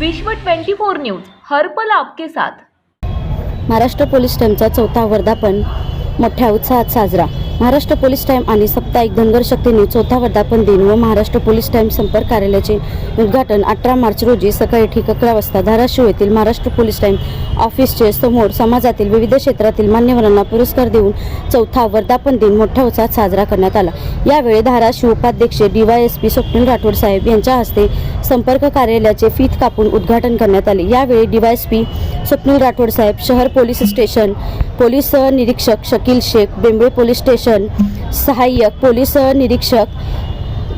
विश्व 24 न्यूज हर्पल आपके साथ. महाराष्ट्र पोलीस टीमचा चौथा वर्धापन मोठ्या उत्साहात साजरा. महाराष्ट्र पोलीस टाईम आणि साप्ताहिक धनगर शक्तीने चौथा वर्धापन दिन व महाराष्ट्र पोलीस टाईम संपर्क कार्यालयाचे उद्घाटन अठरा मार्च रोजी सकाळी ठीक अकरा वाजता धाराशिव येथील महाराष्ट्र पोलीस टाईम ऑफिसचे समोर समाजातील विविध क्षेत्रातील मान्यवरांना पुरस्कार देऊन चौथा वर्धापन दिन मोठ्या उत्साहात साजरा करण्यात आला. यावेळी धाराशिव उपाध्यक्ष डीवायएसपी स्वप्नील राठोड साहेब यांच्या हस्ते संपर्क कार्यालयाचे फीत कापून उद्घाटन करण्यात आले. यावेळी डीवायएसपी स्वप्नील राठोड साहेब शहर पोलीस स्टेशन पोलीस निरीक्षक शकील शेख बेंबळे पोलीस स्टेशन सहाय्यक पोलीस निरीक्षक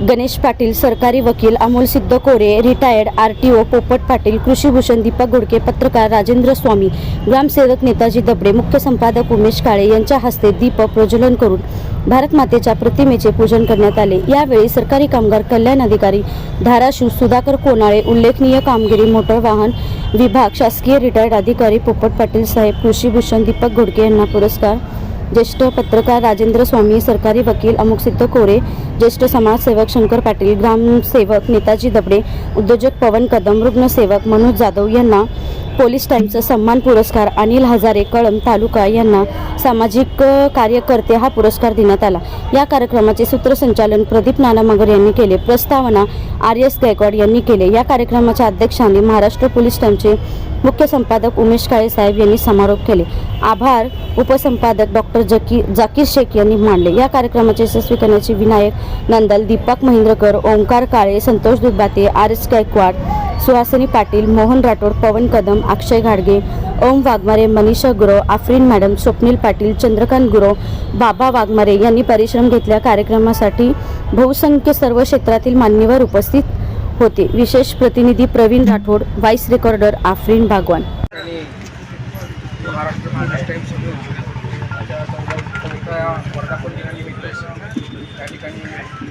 गणेश पाटील सरकारी वकील Amol Siddh Kore retired R T O Popat Patil कृषीभूषण Deepak Ghodke पत्रकार राजेंद्र स्वामी ग्रामसेवक नेताजी दबडे मुख्य संपादक उमेश काळे यांच्या हस्ते दीप प्रज्वलन करून भारत मातेच्या प्रतिमेचे पूजन करण्यात आले. यावेळी सरकारी कामगार कल्याण अधिकारी धाराशिव सुधाकर कोनाळे उल्लेखनीय कामगिरी मोटर वाहन विभाग शासकीय रिटायर्ड अधिकारी पोपट पाटील साहेब कृषीभूषण दीपक घोडके यांना पुरस्कार ज्येष्ठ पत्रकार राजेंद्र स्वामी सरकारी वकील अमुक सिद्ध कोरे ज्येष्ठ समाजसेवक शंकर पाटील ग्रामसेवक नेताजी दबडे उद्योजक पवन कदम रुग्णसेवक मनोज जाधव यांना पोलीस टाईमचा सन्मान पुरस्कार अनिल हजारे कळम तालुका यांना सामाजिक कार्यकर्ते हा पुरस्कार देण्यात आला. या कार्यक्रमाचे सूत्रसंचालन प्रदीप नाना मगर यांनी केले. प्रस्तावना आर एस गायकवाड यांनी केले. या कार्यक्रमाच्या अध्यक्षांनी महाराष्ट्र पोलीस टाईमचे मुख्य संपादक उमेश काळे साहेब यांनी समारोप केले. आभार उपसंपादक डॉक्टर जकी जाकीर शेख यांनी मांडले या कार्यक्रमाचे यशस्वी करण्याचे विनायक नंदल दीपक महेंद्रकर ओंकार काळे संतोष दुधबाते आर एस गायकवाड सुहासिनी पाटील मोहन राठोड पवन कदम अक्षय घाडगे ओम वाघमारे मनीषा गुरव आफरीन मॅडम स्वप्नील पाटील चंद्रकांत गुरव बाबा वाघमारे यांनी परिश्रम घेतल्या कार्यक्रमासाठी बहुसंख्य सर्व क्षेत्रातील मान्यवर उपस्थित होते विशेष प्रतिनिधी प्रवीण राठोड व्हाईस रेकॉर्डर आफरीन भागवान त्या ठिकाणी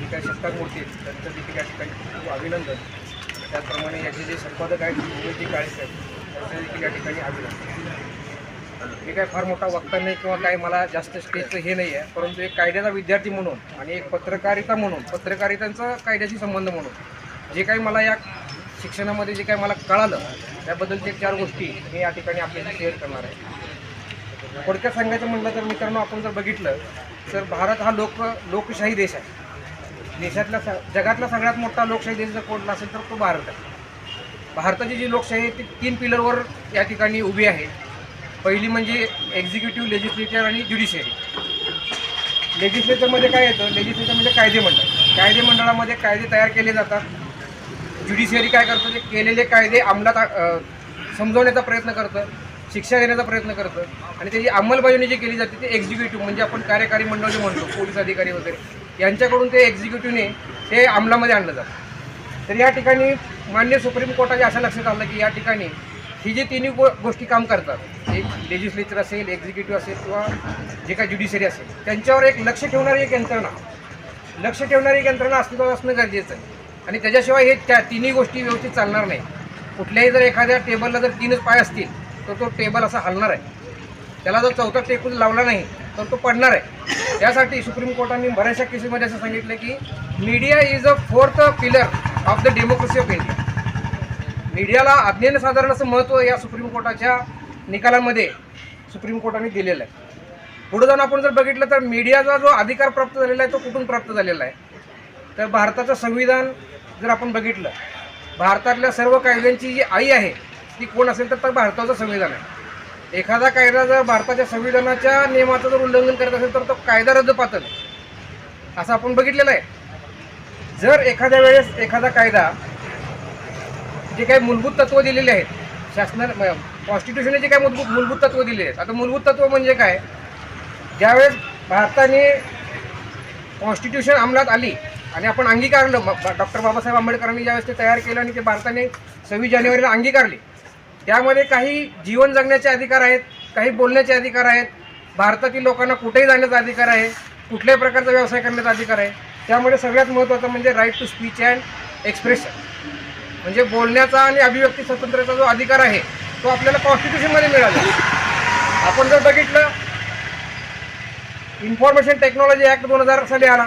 काही सत्कार मूर्ती आहेत त्यांचं देखील या ठिकाणी खूप अभिनंदन त्याचप्रमाणे याचे जे संपादक आहेत उमेशजी काळे साहेब त्यांचं देखील या ठिकाणी अभिनंदन मी काय फार मोठा वक्ता नाही किंवा काय मला जास्त स्टेजचं हे नाही आहे परंतु एक कायद्याचा विद्यार्थी म्हणून आणि एक पत्रकारिता म्हणून पत्रकारितांचा कायद्याशी संबंध म्हणून जे काही मला या शिक्षणामध्ये जे काही मला कळालं त्याबद्दलचे चार गोष्टी मी या ठिकाणी आपल्याशी शेअर करणार आहे. थोडक्यात सांगायचं म्हटलं तर मित्रांनो आपण जर बघितलं तर भारत हा लोक लोकशाही देश आहे. देशातला स जगातला सगळ्यात मोठा लोकशाही देश जर कोणता असेल तर तो भारत आहे. भारताची जी लोकशाही आहे ती तीन पिलरवर या ठिकाणी उभी आहे. पहिली म्हणजे एक्झिक्युटिव्ह लेजिस्लेचर आणि ज्युडिशियरी लेजिस्लेचरमध्ये काय येतं? लेजिस्लेचर म्हणजे कायदे मंडळ. कायदे मंडळामध्ये कायदे तयार केले जातात. ज्युडिशियरी काय करतं? ते केलेले कायदे अंमलात समजवण्याचा प्रयत्न करतं शिक्षा देण्याचा प्रयत्न करतं. आणि त्याची अंमलबजावणी जी केली जाते ते एक्झिक्युटिव्ह म्हणजे आपण कार्यकारी मंडळ जे म्हणतो पोलीस अधिकारी वगैरे. यांच्याकडून ते एक्झिक्युटिव्हने ते अंमलामध्ये आणलं जातं. तर या ठिकाणी मान्य सुप्रीम कोर्टाच्या असं लक्षात आलं की या ठिकाणी ही जी तिन्ही गो गोष्टी काम करतात एक लेजिस्लेचर असेल एक्झिक्युटिव्ह असेल किंवा जे काही ज्युडिशरी असेल त्यांच्यावर एक लक्ष ठेवणारी एक यंत्रणा. लक्ष ठेवणारी एक यंत्रणा अस्तित्वात असणं गरजेचं आहे. आणि त्याच्याशिवाय हे त्या तिन्ही गोष्टी व्यवस्थित चालणार नाही. कुठल्याही जर एखाद्या टेबलला जर तीनच पाय असतील तर तो टेबल असा हलणार आहे. त्याला जर चौथा टेकून लावला नाही तर तो पडणार आहे. त्यासाठी सुप्रीम कोर्टाने बऱ्याचशा केसेसमध्ये असं सांगितलं की media is a fourth pillar of the democracy of India मीडियाला अज्ञानसाधारण असं महत्त्व या सुप्रीम कोर्टाच्या निकालांमध्ये सुप्रीम कोर्टाने दिलेलं आहे. पुढे जाऊन आपण जर बघितलं तर मीडियाचा जो अधिकार प्राप्त झालेला आहे तो कुठून प्राप्त झालेला आहे? तर भारताचं संविधान जर आपण बघितलं भारतातल्या सर्व कायद्यांची जी आई आहे ती कोण असेल तर तर भारताचं संविधान आहे. एखादा कायदा जर भारताच्या संविधानाच्या नियमाचं जर उल्लंघन करत असेल तर तो कायदा रद्द पातळ असं आपण बघितलेलं आहे. जर एखाद्या वेळेस एखादा कायदा जे काही मूलभूत तत्व दिलेले आहेत शासना कॉन्स्टिट्यूशनने जे काही मूलभूत मूलभूत तत्व दिले आहेत आता मूलभूत तत्व म्हणजे काय? ज्यावेळेस भारताने कॉन्स्टिट्यूशन अंमलात आली आणि आपण अंगीकारलं डॉक्टर बाबासाहेब आंबेडकरांनी ज्यावेळेस ते तयार केलं आणि ते भारताने सव्वीस जानेवारीला अंगीकारले त्यामध्ये काही जीवन जगण्याचे अधिकार आहेत काही बोलण्याचे अधिकार आहेत. भारतातील लोकांना कुठेही जाण्याचा अधिकार आहे कुठल्याही प्रकारचा व्यवसाय करण्याचा अधिकार आहे. त्यामुळे सगळ्यात महत्त्वाचं म्हणजे right to speech and expression म्हणजे बोलण्याचा आणि अभिव्यक्ती स्वातंत्र्याचा जो अधिकार आहे तो आपल्याला कॉन्स्टिट्यूशनमध्ये मिळाला. आपण जर बघितलं इन्फॉर्मेशन टेक्नॉलॉजी ॲक्ट दोन हजार साली आला.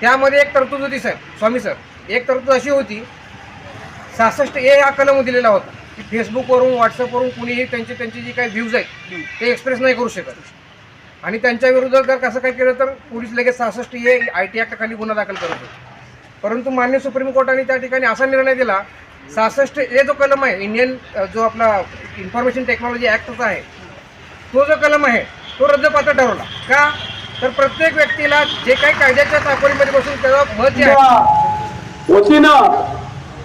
त्यामध्ये एक तरतूद होती सर. स्वामी सर. एक तरतूद अशी होती सहासष्ट ए हा कलम दिलेला होता. की फेसबुकवरून व्हॉट्सअपवरून कुणीही त्यांची त्यांची जी काही व्ह्यूज आहेत ते एक्सप्रेस नाही करू शकत. आणि त्यांच्या विरोधात जर कसं काय केलं तर पोलीस लगेच सहासष्ट ए आय टी ॲक्टखाली गुन्हा दाखल करत होते परंतु मान्य सुप्रीम कोर्टाने त्या ठिकाणी असा निर्णय दिला सहासष्ट ए जो कलम आहे इंडियन जो आपला इन्फॉर्मेशन टेक्नॉलॉजी ॲक्टचा आहे तो जो कलम आहे तो रद्दपात्र ठरवला. का? तर प्रत्येक व्यक्तीला जे काही कायद्याच्या चाकोरीमध्ये बसून त्याचं मत जे आहे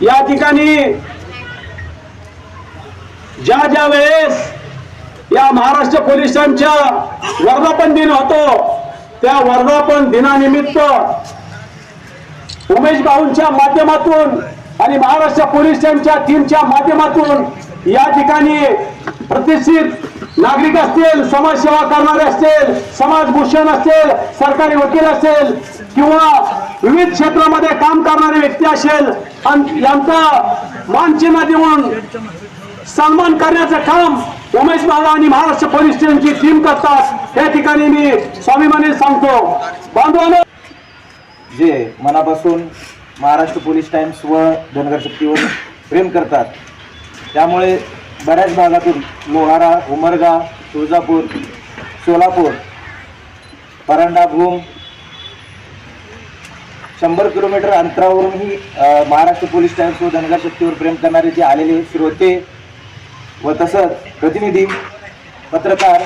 या ठिकाणी ज्या ज्या वेळेस या महाराष्ट्र पोलिसांच्या वर्धापन दिन होतो त्या वर्धापन दिनानिमित्त उमेश भाऊंच्या माध्यमातून आणि महाराष्ट्र पोलिसांच्या टीमच्या माध्यमातून या ठिकाणी प्रतिष्ठित नागरिक असतील समाजसेवा करणारे असतील समाजभूषण असेल सरकारी वकील असेल किंवा विविध क्षेत्रामध्ये काम करणारे व्यक्ती असेल अन यांचा मानचिन्ह देऊन सन्मान करण्याचं काम उमेश भाऊ आणि महाराष्ट्र पोलीस स्टेशनची टीम करतात. या ठिकाणी मी स्वाभिमाने सांगतो. बांधवांनो जे मनापासून महाराष्ट्र पोलीस टाइम्स व धनगर शक्तीवर प्रेम करतात त्यामुळे बऱ्याच भागातून लोहारा उमरगा तुळजापूर सोलापूर परांडा भूम शंभर किलोमीटर अंतरावरूनही महाराष्ट्र पोलीस टाइम्स व धनगर शक्तीवर प्रेम करणारे जे आलेले श्रोते व तसंच प्रतिनिधी पत्रकार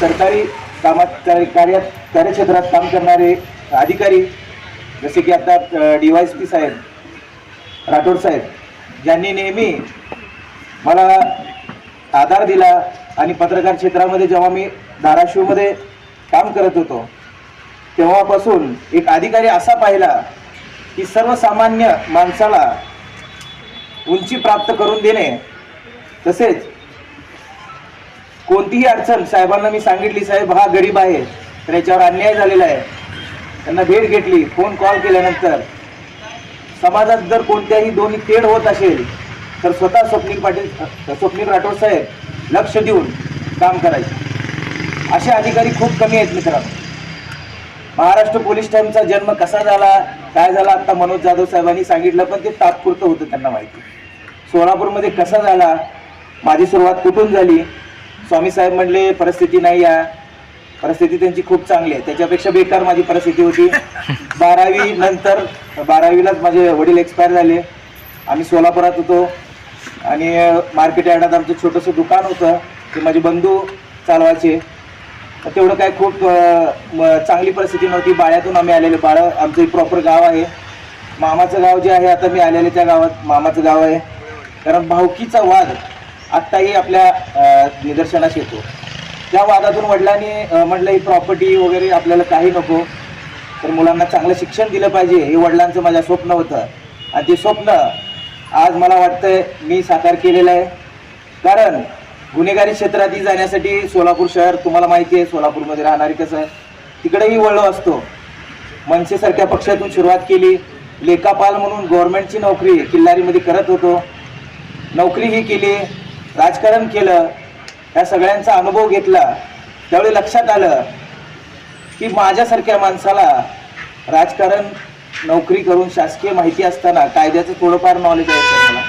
सरकारी कामात कार्य- कार्यात कार्यक्षेत्रात काम करणारे अधिकारी जसे की आता डी वाय एस पी साहेब राठोड साहेब ज्यांनी नेहमी मला आधार दिला आणि पत्रकार क्षेत्रामध्ये जेव्हा मी धाराशिवमध्ये काम करत होतो तेव्हापासून एक अधिकारी असा पाहिला की सर्वसामान्य माणसाला उंची प्राप्त करून देणे. तसेच कोणतीही अडचण साहेबांना मी सांगितली साहेब हा गरीब आहे. तर याच्यावर अन्याय झालेला आहे. त्यांना भेट घेतली फोन कॉल केल्यानंतर. समाजात जर कोणत्याही दोन्ही तेढ होत असेल तर स्वतः स्वप्नील पाटील स्वप्नील राठोड साहेब लक्ष देऊन काम करायचे. असे अधिकारी खूप कमी आहेत मित्रांनो. महाराष्ट्र पोलीस टाइमचा जन्म कसा झाला? काय झाला? आता मनोज जाधव साहेबांनी सांगितलं पण ते तात्पुरतं होतं त्यांना माहिती. सोलापूरमध्ये कसा झाला? माझी सुरुवात कुठून झाली? स्वामी साहेब म्हणले परिस्थिती नाही या. परिस्थिती त्यांची खूप चांगली आहे. त्याच्यापेक्षा बेकार माझी परिस्थिती होती. बारावी नंतर बारावीलाच माझे वडील एक्सपायर झाले. आम्ही सोलापुरात होतो. आणि मार्केट यार्डात आमचं छोटंसं दुकान होतं. ते माझे बंधू चालवायचे. तेवढं काय खूप चांगली परिस्थिती नव्हती. बाळ्यातून आम्ही आलेले. बाळं आमचं प्रॉपर गाव आहे. मामाचं गाव जे आहे आता मी आलेले त्या गावात. मामाचं गाव आहे. कारण भावकीचा वाद आत्ताही आपल्या निदर्शनास येतो. त्या वादातून वडिलांनी म्हटलं ही प्रॉपर्टी वगैरे आपल्याला काही नको. तर मुलांना चांगलं शिक्षण दिलं पाहिजे. हे वडिलांचं माझं स्वप्न होतं. आणि ते स्वप्न आज मला वाटतंय मी साकार केलेलं आहे. कारण गुन्हेगारी क्षेत्रातही जाण्यासाठी सोलापूर शहर तुम्हाला माहिती आहे सोलापूरमध्ये राहणारी कसं तिकडेही वळलो असतो. मनसेसारख्या पक्षातून सुरुवात केली. लेखापाल म्हणून गव्हर्नमेंटची नोकरी किल्लारीमध्ये करत होतो. नोकरीही केली. राजकारण केलं. या सगळ्यांचा अनुभव घेतला. त्यावेळी लक्षात आलं की माझ्यासारख्या माणसाला राजकारण नोकरी करून शासकीय माहिती असताना कायद्याचं थोडंफार नॉलेज आहे सर मला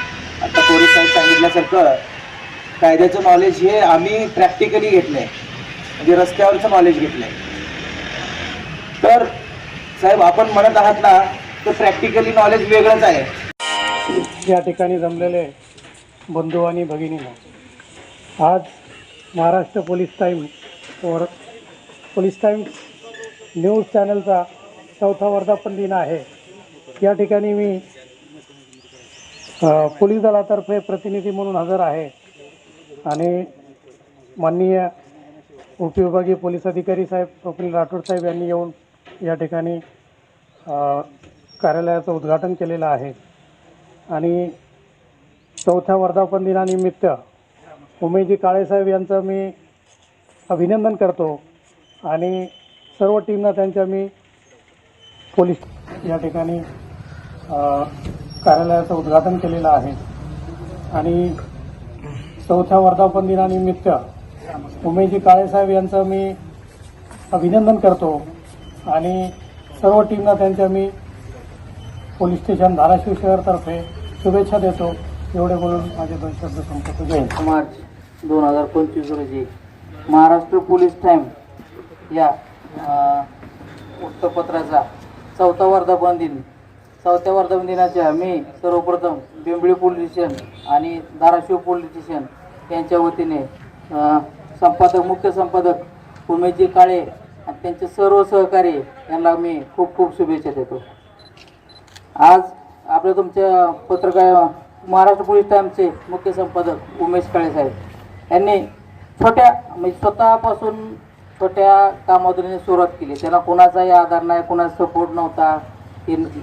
आता कोरे साहेब सांगितल्यासारखं कायद्याचं नॉलेज हे आम्ही प्रॅक्टिकली घेतलंय. म्हणजे रस्त्यावरचं नॉलेज घेतलंय. तर साहेब आपण म्हणत आहात ना तर प्रॅक्टिकली नॉलेज वेगळंच आहे. या ठिकाणी जमलेले बंधू आणि भगिनींनो आज महाराष्ट्र पोलीस टाईम वर पोलीस टाईम्स न्यूज चॅनलचा चौथा वर्धापन दिन आहे. या ठिकाणी मी पोलीस दलातर्फे प्रतिनिधी म्हणून हजर आहे. आणि माननीय उपविभागीय पोलीस अधिकारी साहेब स्वप्नील राठोड साहेब यांनी येऊन या ठिकाणी कार्यालयाचं उद्घाटन केलेलं आहे. आणि चौथ्या वर्धापन दिनानिमित्त उमेशजी काळेसाहेब यांचं मी अभिनंदन करतो आणि सर्व टीमना त्यांच्या मी पोलीस या ठिकाणी कार्यालयाचं उद्घाटन केलेलं आहे. आणि चौथ्या वर्धापन दिनानिमित्त उमेशजी काळेसाहेब यांचं मी अभिनंदन करतो आणि सर्व टीमला त्यांच्या मी पोलीस स्टेशन धाराशिव शहरतर्फे शुभेच्छा देतो. एवढे बोलून माझे दोन शब्द संपतो जय मार्च दोन हजार पंचवीस रोजी महाराष्ट्र पोलीस टाईम या वृत्तपत्राचा चौथा वर्धापन दिन. चौथ्या वर्धापन दिनाच्या मी सर्वप्रथम बेंबळी पोलीस स्टेशन आणि धाराशिव पोलीस स्टेशन यांच्या वतीने संपादक मुख्य संपादक उमेशजी काळे आणि त्यांचे सर्व सहकारी यांना मी खूप खूप शुभेच्छा देतो. आज आपल्या तुमच्या पत्रकार महाराष्ट्र पोलीस टाईमचे मुख्य संपादक उमेश काळे साहेब यांनी छोट्या म्हणजे स्वतःपासून छोट्या कामातून सुरुवात केली. त्यांना कोणाचाही आधार नाही कोणाचा सपोर्ट नव्हता.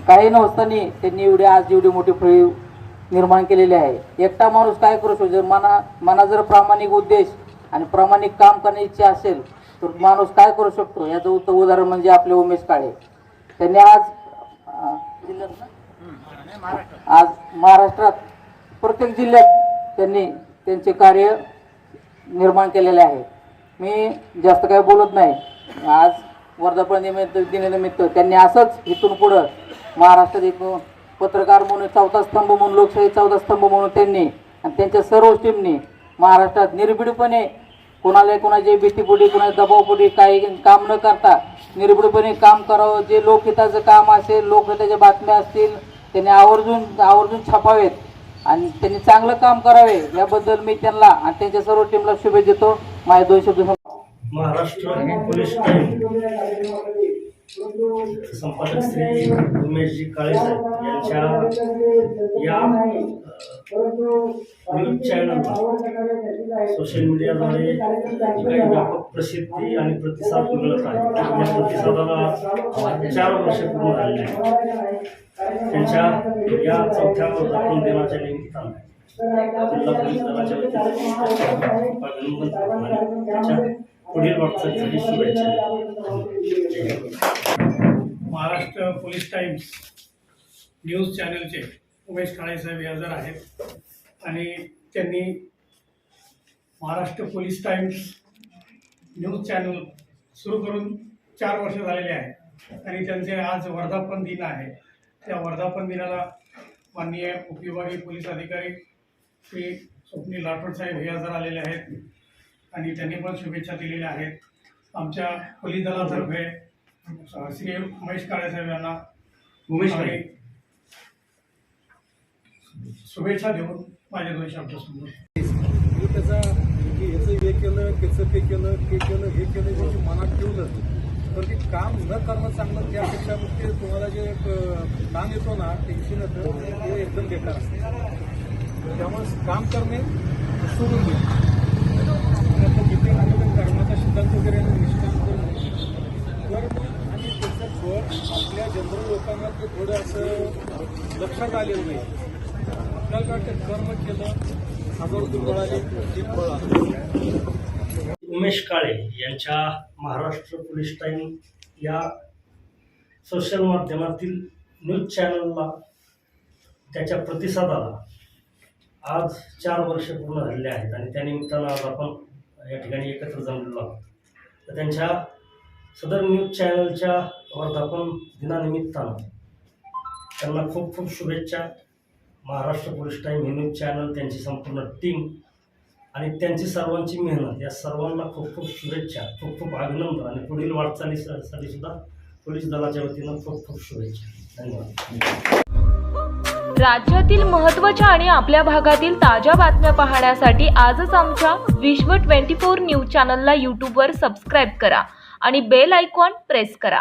काही नसताना त्यांनी एवढी आज एवढी मोठी फळी निर्माण केलेली आहे. एकटा माणूस काय करू शकतो? जर मना मना जर प्रामाणिक उद्देश आणि प्रामाणिक काम करण्याची इच्छा असेल तर माणूस काय करू शकतो? याचं उत्तम उदाहरण म्हणजे आपले उमेश काळे. त्यांनी आज? आज महाराष्ट्रात प्रत्येक जिल्ह्यात त्यांनी त्यांचे कार्य निर्माण केलेले आहे. मी जास्त काही बोलत नाही. आज वर्धापन निमित्त दिनानिमित्त त्यांनी असंच इथून पुढं महाराष्ट्रात एक पत्रकार म्हणून चौथा स्तंभ म्हणून लोकशाही चौथा स्तंभ म्हणून त्यांनी आणि त्यांच्या सर्व टीमनी महाराष्ट्रात निर्भीडपणे कोणाला कोणाची भीतीपोटी कोणाच्या दबावपोटी काही काम न करता निर्भीडपणे काम करावं. जे लोकहिताचं काम असेल लोकहिताच्या बातम्या असतील त्यांनी आवर्जून आवर्जून छापावेत आणि त्यांनी चांगलं काम करावे याबद्दल मी त्यांना आणि त्यांच्या सर्व टीमला शुभेच्छा देतो. माझ्या दोन शब्द महाराष्ट्र पोलीस संपादक श्री उमेशजी काळे यांच्या या न्यूज चॅनलला सोशल मीडियाद्वारे काही व्यापक प्रसिद्धी आणि प्रतिसाद मिळत आहे. प्रतिसादाला चार वर्ष पूर्ण झालेले त्यांच्या या चौथ्या वर्धापन दिनाच्या निमित्तानं जिल्हा पोलीस दलाच्या वतीने पुढील वाटचालीसाठी शुभेच्छा महाराष्ट्र पोलीस टाइम्स न्यूज चॅनलचे उमेश काळे साहेब हजर आहेत. आणि त्यांनी Maharashtra Police Times news channel सुरू करून चार वर्ष झालेले आहेत. आणि त्यांचे आज वर्धापन दिन आहे. त्या वर्धापन दिनाला माननीय उपविभागीय पोलीस अधिकारी श्री स्वप्नील राठोड साहेब हे हजर आलेले आहेत. आणि त्यांनी पण शुभेच्छा दिलेल्या आहेत. आमच्या पोलीस दलातर्फे श्री उमेश काळे साहेब यांना उमेश काळे. शुभेच्छा देऊन माझे दोन शब्द समजून त्याचा की याचं हे केलं त्याचं ते केलं ते केलं हे केलं जे मनात ठेवलं तर ते काम न करणं चांगलं त्यापेक्षा मग ते तुम्हाला जे ताण येतो ना टेन्शन येतं ते एकदम बेकार असतं. त्यामुळे काम करणे सोडून दे आता जिथे कर्माचा सिद्धांत वगैरे आहे, निष्काम करणे तर मग आणि त्याचं फळ आपल्या जनरल लोकांना ते थोडं असं लक्षात आलेलं नाही. आपल्याला वाटतं कर्म केलं हजारो मिळाले ते फळ आलं उमेश काळे यांच्या महाराष्ट्र पोलीस टाईम या सोशल माध्यमातील न्यूज चॅनलला त्याच्या प्रतिसादाला आज चार वर्ष पूर्ण झालेले आहेत आणि त्यानिमित्तानं आज आपण या ठिकाणी एकत्र जमलेलो आहोत. तर त्यांच्या सदर न्यूज चॅनलच्या वर्धापन दिनानिमित्तानं त्यांना खूप खूप शुभेच्छा. महाराष्ट्र पोलीस टाईम हे न्यूज चॅनल त्यांची संपूर्ण टीम आणि त्यांची सर्वांची मेहनत या सर्वांना खूप खूप शुभेच्छा खूप खूप अभिनंदन आणि पुढील वाटचालीसाठी सुद्धा पोलीस दलाच्या वतीनं खूप खूप शुभेच्छा. धन्यवाद. राज्यातील महत्त्वाच्या आणि आपल्या भागातील ताज्या बातम्या पाहण्यासाठी आजच आमच्या विश्व 24 न्यूज चॅनलला यूट्यूबवर सबस्क्राईब करा आणि बेल आयकॉन प्रेस करा.